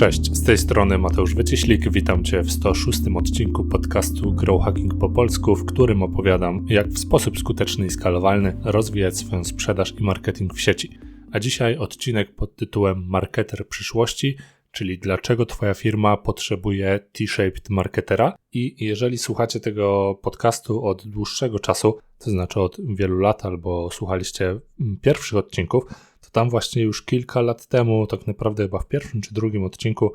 Cześć, z tej strony Mateusz Wycieślik. Witam Cię w 106 odcinku podcastu Grow Hacking po polsku, w którym opowiadam, jak w sposób skuteczny i skalowalny rozwijać swoją sprzedaż i marketing w sieci. A dzisiaj odcinek pod tytułem Marketer przyszłości, czyli dlaczego Twoja firma potrzebuje T-shaped marketera. I jeżeli słuchacie tego podcastu od dłuższego czasu, to znaczy od wielu lat, albo słuchaliście pierwszych odcinków, tam właśnie już kilka lat temu, tak naprawdę chyba w pierwszym czy drugim odcinku,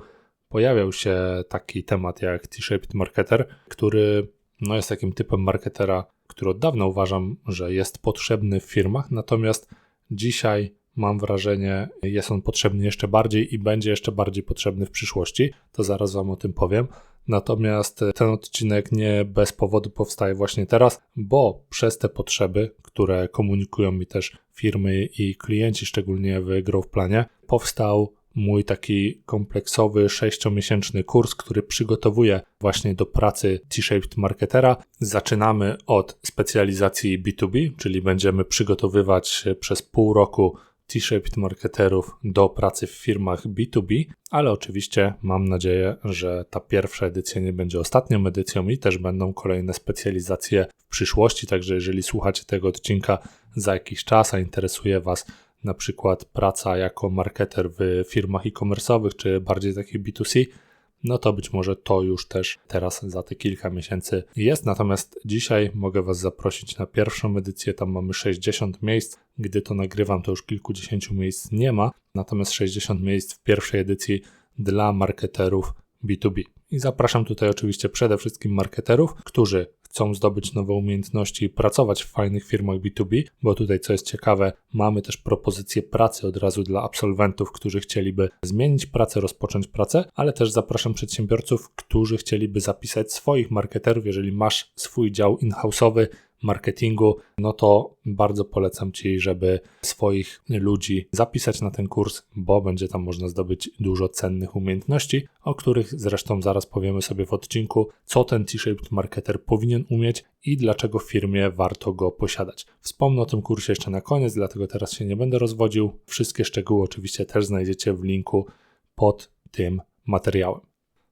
pojawiał się taki temat jak T-shaped marketer, który no, jest takim typem marketera, który od dawna uważam, że jest potrzebny w firmach, natomiast dzisiaj mam wrażenie, jest on potrzebny jeszcze bardziej i będzie jeszcze bardziej potrzebny w przyszłości. To zaraz Wam o tym powiem. Natomiast ten odcinek nie bez powodu powstaje właśnie teraz, bo przez te potrzeby, które komunikują mi też firmy i klienci, szczególnie w Growth Planie, powstał mój taki kompleksowy sześciomiesięczny kurs, który przygotowuje właśnie do pracy T-shaped marketera. Zaczynamy od specjalizacji B2B, czyli będziemy przygotowywać przez pół roku T-shaped marketerów do pracy w firmach B2B, ale oczywiście mam nadzieję, że ta pierwsza edycja nie będzie ostatnią edycją i też będą kolejne specjalizacje w przyszłości. Także jeżeli słuchacie tego odcinka za jakiś czas, a interesuje Was na przykład praca jako marketer w firmach e-commerce'owych czy bardziej takich B2C, no to być może to już też teraz za te kilka miesięcy jest. Natomiast dzisiaj mogę Was zaprosić na pierwszą edycję. Tam mamy 60 miejsc. Gdy to nagrywam, to już kilkudziesięciu miejsc nie ma. Natomiast 60 miejsc w pierwszej edycji dla marketerów B2B. I zapraszam tutaj oczywiście przede wszystkim marketerów, którzy chcą zdobyć nowe umiejętności i pracować w fajnych firmach B2B, bo tutaj, co jest ciekawe, mamy też propozycję pracy od razu dla absolwentów, którzy chcieliby zmienić pracę, rozpocząć pracę, ale też zapraszam przedsiębiorców, którzy chcieliby zapisać swoich marketerów, jeżeli masz swój dział in-house'owy, marketingu, no to bardzo polecam Ci, żeby swoich ludzi zapisać na ten kurs, bo będzie tam można zdobyć dużo cennych umiejętności, o których zresztą zaraz powiemy sobie w odcinku, co ten T-shaped marketer powinien umieć i dlaczego firmie warto go posiadać. Wspomnę o tym kursie jeszcze na koniec, dlatego teraz się nie będę rozwodził. Wszystkie szczegóły oczywiście też znajdziecie w linku pod tym materiałem.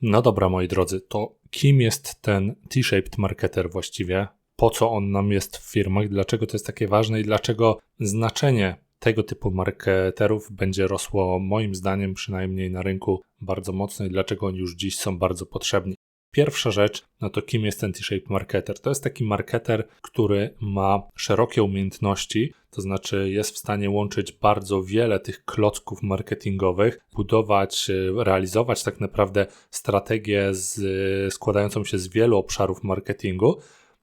No dobra, moi drodzy, to kim jest ten T-shaped marketer właściwie? Po co on nam jest w firmach, dlaczego to jest takie ważne i dlaczego znaczenie tego typu marketerów będzie rosło, moim zdaniem, przynajmniej na rynku bardzo mocno i dlaczego oni już dziś są bardzo potrzebni. Pierwsza rzecz, no to kim jest ten T-shaped marketer? To jest taki marketer, który ma szerokie umiejętności, to znaczy jest w stanie łączyć bardzo wiele tych klocków marketingowych, budować, realizować tak naprawdę strategię z, składającą się z wielu obszarów marketingu,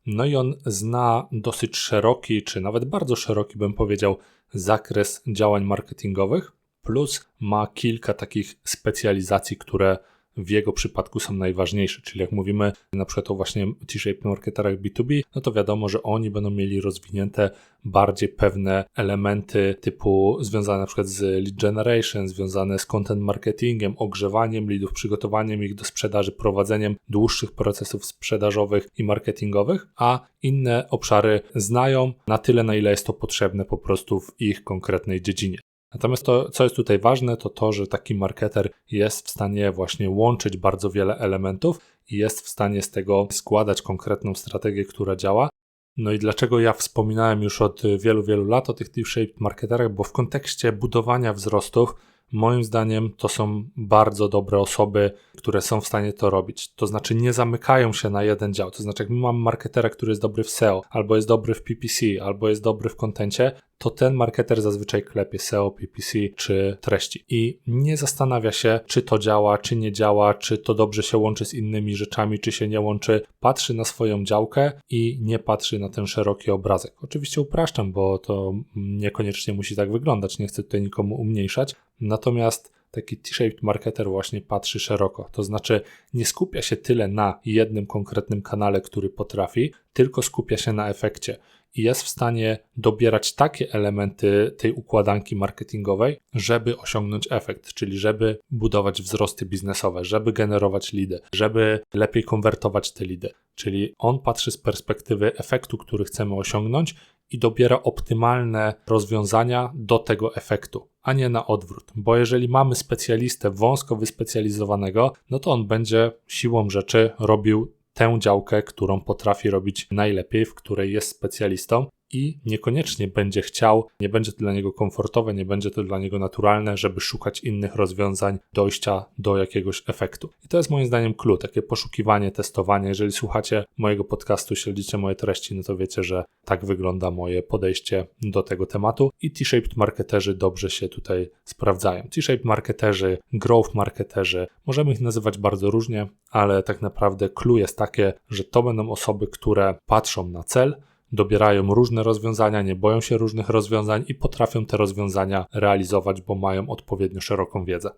no i on zna dosyć szeroki, czy nawet bardzo szeroki, bym powiedział, zakres działań marketingowych, plus ma kilka takich specjalizacji, które w jego przypadku są najważniejsze. Czyli jak mówimy na przykład o właśnie T-shape marketerach B2B, no to wiadomo, że oni będą mieli rozwinięte bardziej pewne elementy typu związane na przykład z lead generation, związane z content marketingiem, ogrzewaniem leadów, przygotowaniem ich do sprzedaży, prowadzeniem dłuższych procesów sprzedażowych i marketingowych, a inne obszary znają na tyle, na ile jest to potrzebne po prostu w ich konkretnej dziedzinie. Natomiast to, co jest tutaj ważne, to to, że taki marketer jest w stanie właśnie łączyć bardzo wiele elementów i jest w stanie z tego składać konkretną strategię, która działa. No i dlaczego ja wspominałem już od wielu, wielu lat o tych T-shaped marketerach, bo w kontekście budowania wzrostów Moim zdaniem to są bardzo dobre osoby, które są w stanie to robić. To znaczy nie zamykają się na jeden dział. To znaczy, jak mam marketera, który jest dobry w SEO, albo jest dobry w PPC, albo jest dobry w kontencie, to ten marketer zazwyczaj klepie SEO, PPC czy treści. I nie zastanawia się, czy to działa, czy nie działa, czy to dobrze się łączy z innymi rzeczami, czy się nie łączy. Patrzy na swoją działkę i nie patrzy na ten szeroki obrazek. Oczywiście upraszczam, bo to niekoniecznie musi tak wyglądać. Nie chcę tutaj nikomu umniejszać. Natomiast taki T-shaped marketer właśnie patrzy szeroko. To znaczy nie skupia się tyle na jednym konkretnym kanale, który potrafi, tylko skupia się na efekcie i jest w stanie dobierać takie elementy tej układanki marketingowej, żeby osiągnąć efekt, czyli żeby budować wzrosty biznesowe, żeby generować lidy, żeby lepiej konwertować te lidy. Czyli on patrzy z perspektywy efektu, który chcemy osiągnąć i dobiera optymalne rozwiązania do tego efektu, a nie na odwrót. Bo jeżeli mamy specjalistę wąsko wyspecjalizowanego, no to on będzie siłą rzeczy robił tę działkę, którą potrafi robić najlepiej, w której jest specjalistą, i niekoniecznie będzie chciał, nie będzie to dla niego komfortowe, nie będzie to dla niego naturalne, żeby szukać innych rozwiązań dojścia do jakiegoś efektu. I to jest moim zdaniem clue, takie poszukiwanie, testowanie. Jeżeli słuchacie mojego podcastu, śledzicie moje treści, no to wiecie, że tak wygląda moje podejście do tego tematu i T-shaped marketerzy dobrze się tutaj sprawdzają. T-shaped marketerzy, growth marketerzy, możemy ich nazywać bardzo różnie, ale tak naprawdę clue jest takie, że to będą osoby, które patrzą na cel, dobierają różne rozwiązania, nie boją się różnych rozwiązań i potrafią te rozwiązania realizować, bo mają odpowiednio szeroką wiedzę.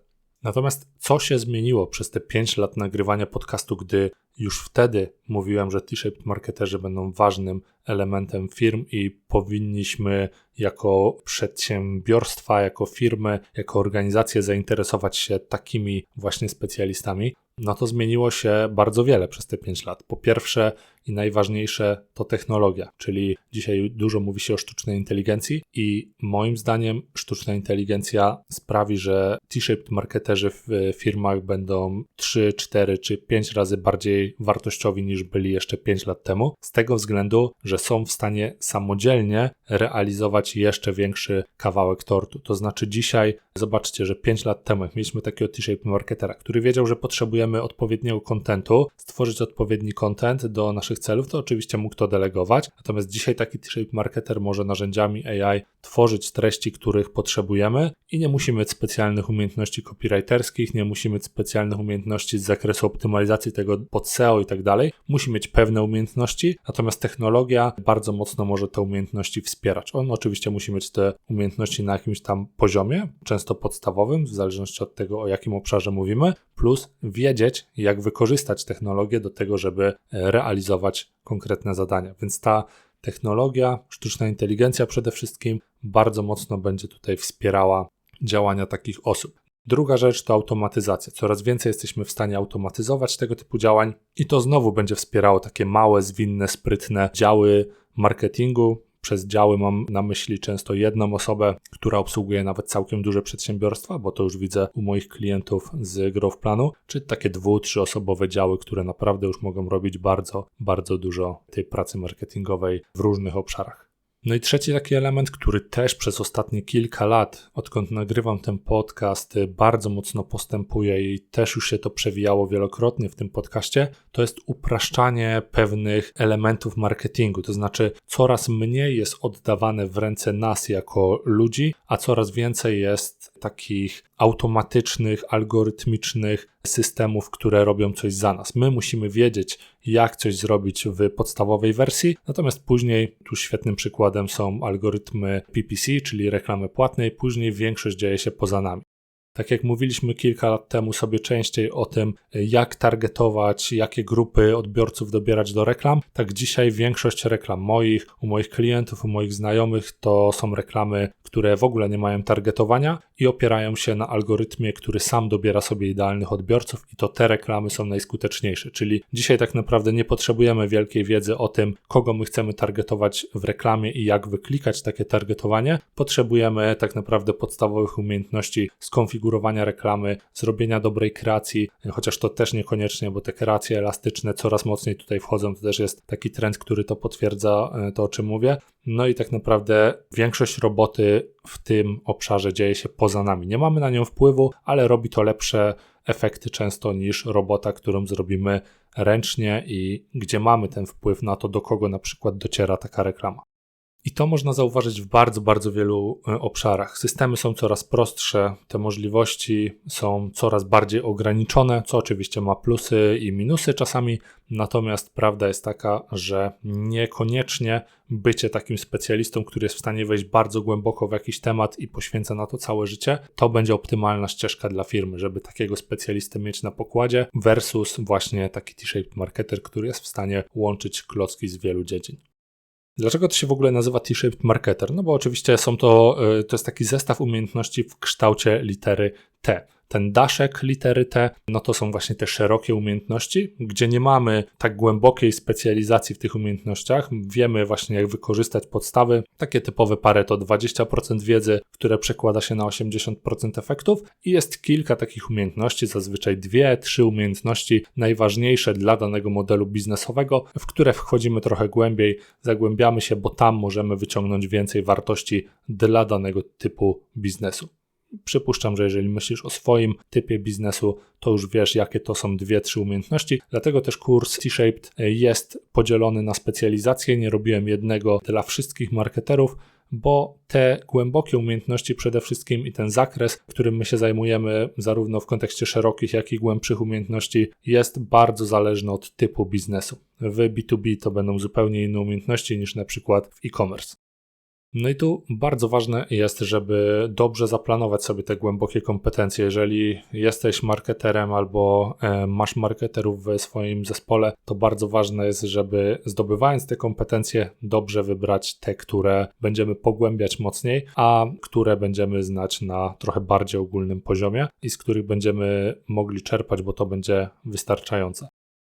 Natomiast co się zmieniło przez te 5 lat nagrywania podcastu, gdy już wtedy mówiłem, że T-shaped marketerzy będą ważnym elementem firm i powinniśmy jako przedsiębiorstwa, jako firmy, jako organizacje zainteresować się takimi właśnie specjalistami, no to zmieniło się bardzo wiele przez te 5 lat. Po pierwsze i najważniejsze to technologia, czyli dzisiaj dużo mówi się o sztucznej inteligencji i moim zdaniem sztuczna inteligencja sprawi, że T-shaped marketerzy w firmach będą 3, 4 czy 5 razy bardziej wartościowi niż byli jeszcze 5 lat temu, z tego względu, że są w stanie samodzielnie realizować jeszcze większy kawałek tortu. To znaczy dzisiaj, zobaczcie, że 5 lat temu, mieliśmy takiego T-shaped marketera, który wiedział, że potrzebujemy odpowiedniego kontentu, stworzyć odpowiedni content do naszych celów, to oczywiście mógł to delegować. Natomiast dzisiaj taki T-shaped marketer może narzędziami AI tworzyć treści, których potrzebujemy i nie musimy mieć specjalnych umiejętności copywriterskich, nie musimy mieć specjalnych umiejętności z zakresu optymalizacji tego pod SEO i tak dalej. Musi mieć pewne umiejętności, natomiast technologia bardzo mocno może te umiejętności wspierać. On oczywiście musi mieć te umiejętności na jakimś tam poziomie, często podstawowym, w zależności od tego, o jakim obszarze mówimy, plus wiedzieć, jak wykorzystać technologię do tego, żeby realizować konkretne zadania. Więc ta technologia, sztuczna inteligencja przede wszystkim bardzo mocno będzie tutaj wspierała działania takich osób. Druga rzecz to automatyzacja. Coraz więcej jesteśmy w stanie automatyzować tego typu działań i to znowu będzie wspierało takie małe, zwinne, sprytne działy marketingu, przez działy mam na myśli często jedną osobę, która obsługuje nawet całkiem duże przedsiębiorstwa, bo to już widzę u moich klientów z Growth Planu, czy takie dwu, trzyosobowe działy, które naprawdę już mogą robić bardzo, bardzo dużo tej pracy marketingowej w różnych obszarach. No i trzeci taki element, który też przez ostatnie kilka lat, odkąd nagrywam ten podcast, bardzo mocno postępuje i też już się to przewijało wielokrotnie w tym podcaście, to jest upraszczanie pewnych elementów marketingu. To znaczy, coraz mniej jest oddawane w ręce nas jako ludzi, a coraz więcej jest takich automatycznych, algorytmicznych systemów, które robią coś za nas. My musimy wiedzieć, jak coś zrobić w podstawowej wersji, natomiast później, tu świetnym przykładem są algorytmy PPC, czyli reklamy płatnej, później większość dzieje się poza nami. Tak jak mówiliśmy kilka lat temu sobie częściej o tym, jak targetować, jakie grupy odbiorców dobierać do reklam, tak dzisiaj większość reklam moich, u moich klientów, u moich znajomych to są reklamy, które w ogóle nie mają targetowania i opierają się na algorytmie, który sam dobiera sobie idealnych odbiorców i to te reklamy są najskuteczniejsze. Czyli dzisiaj tak naprawdę nie potrzebujemy wielkiej wiedzy o tym, kogo my chcemy targetować w reklamie i jak wyklikać takie targetowanie. Potrzebujemy tak naprawdę podstawowych umiejętności skonfigurowania reklamy, zrobienia dobrej kreacji, chociaż to też niekoniecznie, bo te kreacje elastyczne coraz mocniej tutaj wchodzą. To też jest taki trend, który to potwierdza, e, to o czym mówię. No i tak naprawdę większość roboty w tym obszarze dzieje się poza nami. Nie mamy na nią wpływu, ale robi to lepsze efekty często niż robota, którą zrobimy ręcznie i gdzie mamy ten wpływ na to, do kogo na przykład dociera taka reklama. I to można zauważyć w bardzo, bardzo wielu e, obszarach. Systemy są coraz prostsze, te możliwości są coraz bardziej ograniczone, co oczywiście ma plusy i minusy czasami, natomiast prawda jest taka, że niekoniecznie bycie takim specjalistą, który jest w stanie wejść bardzo głęboko w jakiś temat i poświęca na to całe życie, to będzie optymalna ścieżka dla firmy, żeby takiego specjalistę mieć na pokładzie versus właśnie taki T-shaped marketer, który jest w stanie łączyć klocki z wielu dziedzin. Dlaczego to się w ogóle nazywa T-shaped marketer? No bo oczywiście są to, y, to jest taki zestaw umiejętności w kształcie litery T. ten daszek litery T, no to są właśnie te szerokie umiejętności, gdzie nie mamy tak głębokiej specjalizacji w tych umiejętnościach. Wiemy właśnie, jak wykorzystać podstawy, takie typowe Pareto 20% wiedzy, które przekłada się na 80% efektów i jest kilka takich umiejętności, zazwyczaj dwie, trzy umiejętności najważniejsze dla danego modelu biznesowego, w które wchodzimy trochę głębiej, zagłębiamy się, bo tam możemy wyciągnąć więcej wartości dla danego typu biznesu. Przypuszczam, że jeżeli myślisz o swoim typie biznesu, to już wiesz, jakie to są dwie, trzy umiejętności. Dlatego też kurs T-Shaped jest podzielony na specjalizacje. Nie robiłem jednego dla wszystkich marketerów, bo te głębokie umiejętności przede wszystkim i ten zakres, którym my się zajmujemy, zarówno w kontekście szerokich, jak i głębszych umiejętności, jest bardzo zależny od typu biznesu. W B2B to będą zupełnie inne umiejętności niż na przykład w e-commerce. No i tu bardzo ważne jest, żeby dobrze zaplanować sobie te głębokie kompetencje. Jeżeli jesteś marketerem albo e, masz marketerów w swoim zespole, to bardzo ważne jest, żeby zdobywając te kompetencje, dobrze wybrać te, które będziemy pogłębiać mocniej, a które będziemy znać na trochę bardziej ogólnym poziomie i z których będziemy mogli czerpać, bo to będzie wystarczające.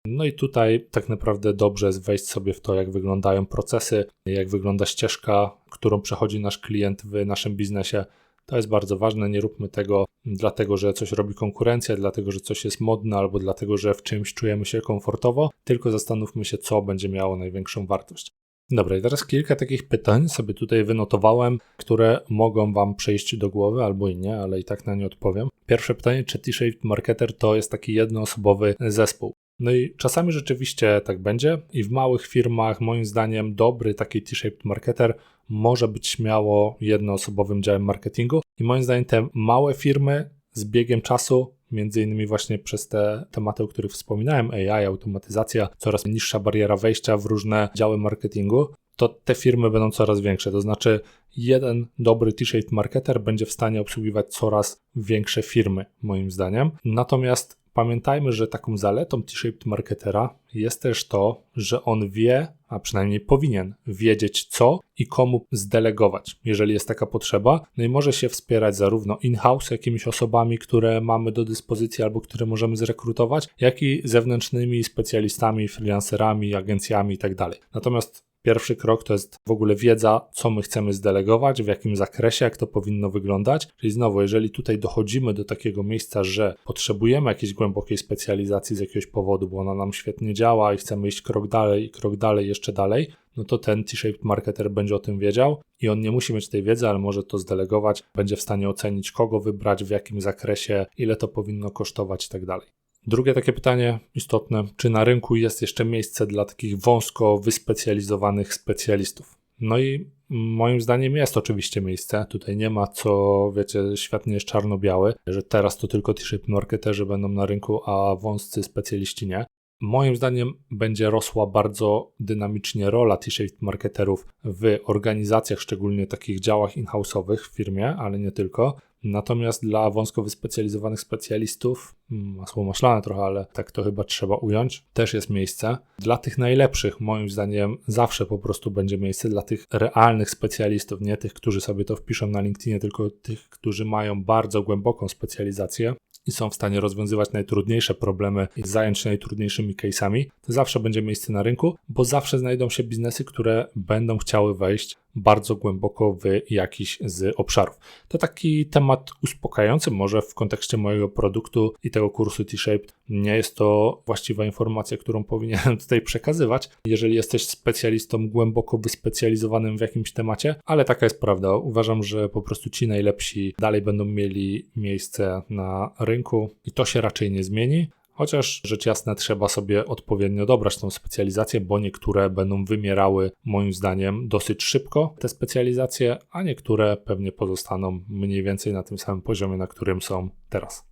No i tutaj tak naprawdę dobrze jest wejść sobie w to, jak wyglądają procesy, jak wygląda ścieżka, którą przechodzi nasz klient w naszym biznesie. To jest bardzo ważne. Nie róbmy tego dlatego, że coś robi konkurencja, dlatego, że coś jest modne, albo dlatego, że w czymś czujemy się komfortowo, tylko zastanówmy się, co będzie miało największą wartość. Dobra, i teraz kilka takich pytań sobie tutaj wynotowałem, które mogą Wam przejść do głowy albo i nie, ale i tak na nie odpowiem. Pierwsze pytanie, czy T-Shaped Marketer to jest taki jednoosobowy zespół? No i czasami rzeczywiście tak będzie i w małych firmach moim zdaniem dobry taki T-shaped marketer może być śmiało jednoosobowym działem marketingu i moim zdaniem te małe firmy z biegiem czasu między innymi właśnie przez te tematy, o których wspominałem, AI, automatyzacja, coraz niższa bariera wejścia w różne działy marketingu, to te firmy będą coraz większe. To znaczy, jeden dobry T-shaped marketer będzie w stanie obsługiwać coraz większe firmy, moim zdaniem. Natomiast Pamiętajmy, że taką zaletą T-shaped marketera jest też to, że on wie, a przynajmniej powinien wiedzieć co i komu zdelegować, jeżeli jest taka potrzeba. No i może się wspierać zarówno in-house jakimiś osobami, które mamy do dyspozycji albo które możemy zrekrutować, jak i zewnętrznymi specjalistami, freelancerami, agencjami itd. Tak Natomiast Pierwszy krok to jest w ogóle wiedza, co my chcemy zdelegować, w jakim zakresie, jak to powinno wyglądać. Czyli znowu, jeżeli tutaj dochodzimy do takiego miejsca, że potrzebujemy jakiejś głębokiej specjalizacji z jakiegoś powodu, bo ona nam świetnie działa i chcemy iść krok dalej i krok dalej, jeszcze dalej, no to ten T-shaped marketer będzie o tym wiedział i on nie musi mieć tej wiedzy, ale może to zdelegować, będzie w stanie ocenić, kogo wybrać, w jakim zakresie, ile to powinno kosztować i tak dalej. Drugie takie pytanie istotne, czy na rynku jest jeszcze miejsce dla takich wąsko wyspecjalizowanych specjalistów? No i moim zdaniem jest oczywiście miejsce. Tutaj nie ma co, wiecie, świat nie jest czarno-biały, że teraz to tylko t-shirt marketerzy będą na rynku, a wąscy specjaliści nie. Moim zdaniem będzie rosła bardzo dynamicznie rola t-shirt marketerów w organizacjach, szczególnie takich działach in-house'owych w firmie, ale nie tylko. Natomiast dla wąsko wyspecjalizowanych specjalistów, mm, masło maślane trochę, ale tak to chyba trzeba ująć, też jest miejsce. Dla tych najlepszych, moim zdaniem, zawsze po prostu będzie miejsce dla tych realnych specjalistów, nie tych, którzy sobie to wpiszą na LinkedInie, tylko tych, którzy mają bardzo głęboką specjalizację i są w stanie rozwiązywać najtrudniejsze problemy i zająć się najtrudniejszymi case'ami, to zawsze będzie miejsce na rynku, bo zawsze znajdą się biznesy, które będą chciały wejść bardzo głęboko w jakiś z obszarów. To taki temat uspokajający może w kontekście mojego produktu i tego kursu T-Shaped. Nie jest to właściwa informacja, którą powinienem tutaj przekazywać, jeżeli jesteś specjalistą głęboko wyspecjalizowanym w jakimś temacie, ale taka jest prawda. Uważam, że po prostu ci najlepsi dalej będą mieli miejsce na rynku i to się raczej nie zmieni. Chociaż rzecz jasna trzeba sobie odpowiednio dobrać tą specjalizację, bo niektóre będą wymierały moim zdaniem dosyć szybko te specjalizacje, a niektóre pewnie pozostaną mniej więcej na tym samym poziomie, na którym są teraz.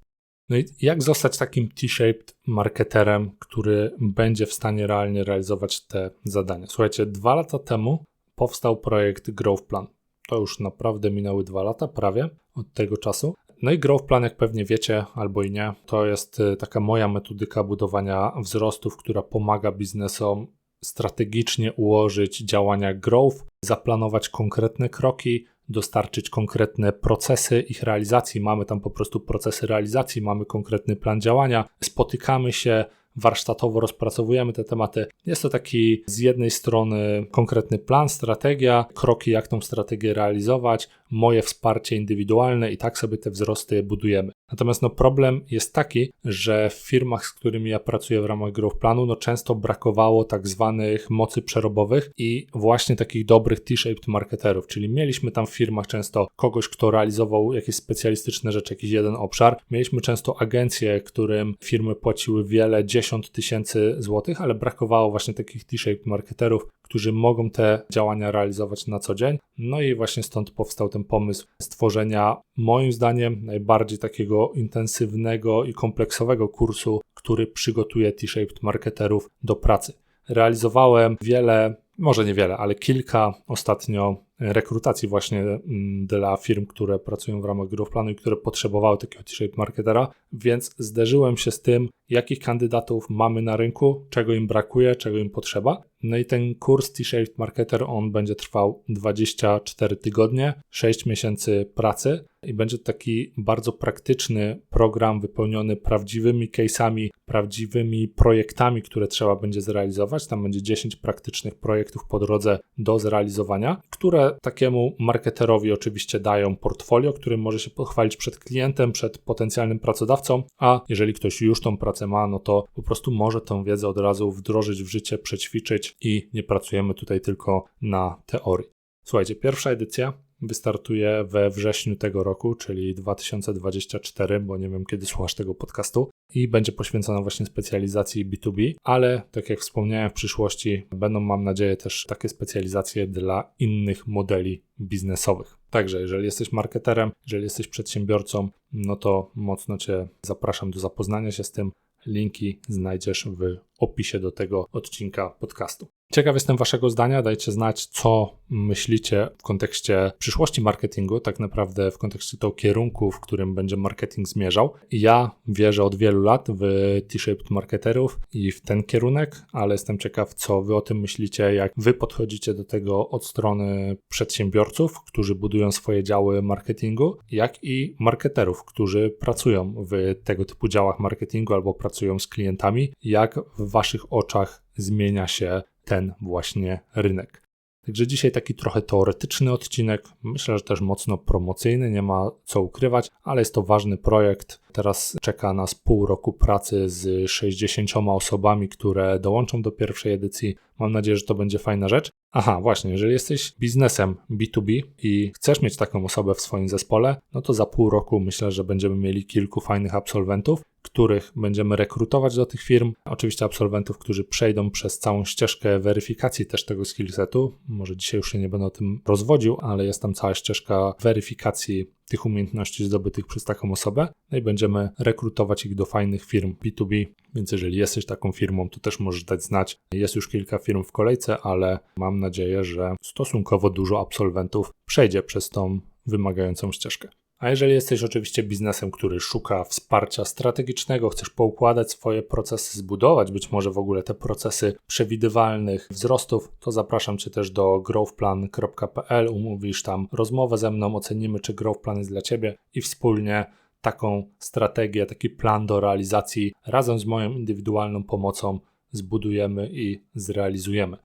No i jak zostać takim T-shaped marketerem, który będzie w stanie realnie realizować te zadania? Słuchajcie, dwa lata temu powstał projekt Growth Plan. To już naprawdę minęły dwa lata, prawie od tego czasu. No i Growth Plan, jak pewnie wiecie albo i nie, to jest y, taka moja metodyka budowania wzrostów, która pomaga biznesom strategicznie ułożyć działania growth, zaplanować konkretne kroki, dostarczyć konkretne procesy ich realizacji. Mamy tam po prostu procesy realizacji, mamy konkretny plan działania, spotykamy się, warsztatowo rozpracowujemy te tematy. Jest to taki z jednej strony konkretny plan, strategia, kroki, jak tą strategię realizować, moje wsparcie indywidualne i tak sobie te wzrosty budujemy. Natomiast no, problem jest taki, że w firmach, z którymi ja pracuję w ramach Growth Planu, no, często brakowało tak zwanych mocy przerobowych i właśnie takich dobrych T-shaped marketerów, czyli mieliśmy tam w firmach często kogoś, kto realizował jakieś specjalistyczne rzeczy, jakiś jeden obszar. Mieliśmy często agencje, którym firmy płaciły wiele, dziesiąt tysięcy złotych, ale brakowało właśnie takich T-shaped marketerów, którzy mogą te działania realizować na co dzień. No i właśnie stąd powstał ten pomysł stworzenia, moim zdaniem, najbardziej takiego intensywnego i kompleksowego kursu, który przygotuje T-shaped marketerów do pracy. Realizowałem wiele, może niewiele, ale kilka ostatnio rekrutacji właśnie mm, dla firm, które pracują w ramach Growth Planu i które potrzebowały takiego T-shaped marketera, więc zderzyłem się z tym, jakich kandydatów mamy na rynku, czego im brakuje, czego im potrzeba. No i ten kurs T-shaped marketer, on będzie trwał 24 tygodnie, 6 miesięcy pracy i będzie to taki bardzo praktyczny program wypełniony prawdziwymi case'ami, prawdziwymi projektami, które trzeba będzie zrealizować. Tam będzie 10 praktycznych projektów po drodze do zrealizowania, które takiemu marketerowi oczywiście dają portfolio, którym może się pochwalić przed klientem, przed potencjalnym pracodawcą, a jeżeli ktoś już tą pracę ma, no to po prostu może tą wiedzę od razu wdrożyć w życie, przećwiczyć i nie pracujemy tutaj tylko na teorii. Słuchajcie, pierwsza edycja wystartuje we wrześniu tego roku, czyli 2024, bo nie wiem kiedy słuchasz tego podcastu, i będzie poświęcona właśnie specjalizacji B2B, ale tak jak wspomniałem, w przyszłości będą, mam nadzieję, też takie specjalizacje dla innych modeli biznesowych. Także, jeżeli jesteś marketerem, jeżeli jesteś przedsiębiorcą, no to mocno Cię zapraszam do zapoznania się z tym. Linki znajdziesz w opisie do tego odcinka podcastu. Ciekaw jestem Waszego zdania. Dajcie znać, co myślicie w kontekście przyszłości marketingu, tak naprawdę w kontekście tego kierunku, w którym będzie marketing zmierzał. Ja wierzę od wielu lat w T-shaped marketerów i w ten kierunek, ale jestem ciekaw, co Wy o tym myślicie, jak Wy podchodzicie do tego od strony przedsiębiorców, którzy budują swoje działy marketingu, jak i marketerów, którzy pracują w tego typu działach marketingu albo pracują z klientami. Jak w Waszych oczach zmienia się ten właśnie rynek. Także dzisiaj taki trochę teoretyczny odcinek, myślę, że też mocno promocyjny, nie ma co ukrywać, ale jest to ważny projekt. Teraz czeka nas pół roku pracy z 60 osobami, które dołączą do pierwszej edycji. Mam nadzieję, że to będzie fajna rzecz. Aha, właśnie, jeżeli jesteś biznesem B2B i chcesz mieć taką osobę w swoim zespole, no to za pół roku myślę, że będziemy mieli kilku fajnych absolwentów, których będziemy rekrutować do tych firm. Oczywiście absolwentów, którzy przejdą przez całą ścieżkę weryfikacji też tego skillsetu. Może dzisiaj już się nie będę o tym rozwodził, ale jest tam cała ścieżka weryfikacji tych umiejętności zdobytych przez taką osobę. No i będziemy rekrutować ich do fajnych firm B2B. Więc jeżeli jesteś taką firmą, to też możesz dać znać. Jest już kilka firm w kolejce, ale mam nadzieję, że stosunkowo dużo absolwentów przejdzie przez tą wymagającą ścieżkę. A jeżeli jesteś oczywiście biznesem, który szuka wsparcia strategicznego, chcesz poukładać swoje procesy, zbudować być może w ogóle te procesy przewidywalnych wzrostów, to zapraszam Cię też do growthplan.pl. Umówisz tam rozmowę ze mną, ocenimy, czy growthplan jest dla Ciebie i wspólnie taką strategię, taki plan do realizacji razem z moją indywidualną pomocą zbudujemy i zrealizujemy.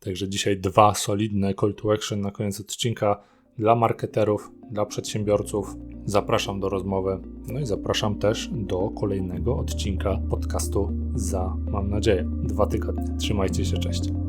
Także dzisiaj dwa solidne call to action na koniec odcinka dla marketerów, dla przedsiębiorców. Zapraszam do rozmowy. No i zapraszam też do kolejnego odcinka podcastu za, mam nadzieję, dwa tygodnie. Trzymajcie się, cześć.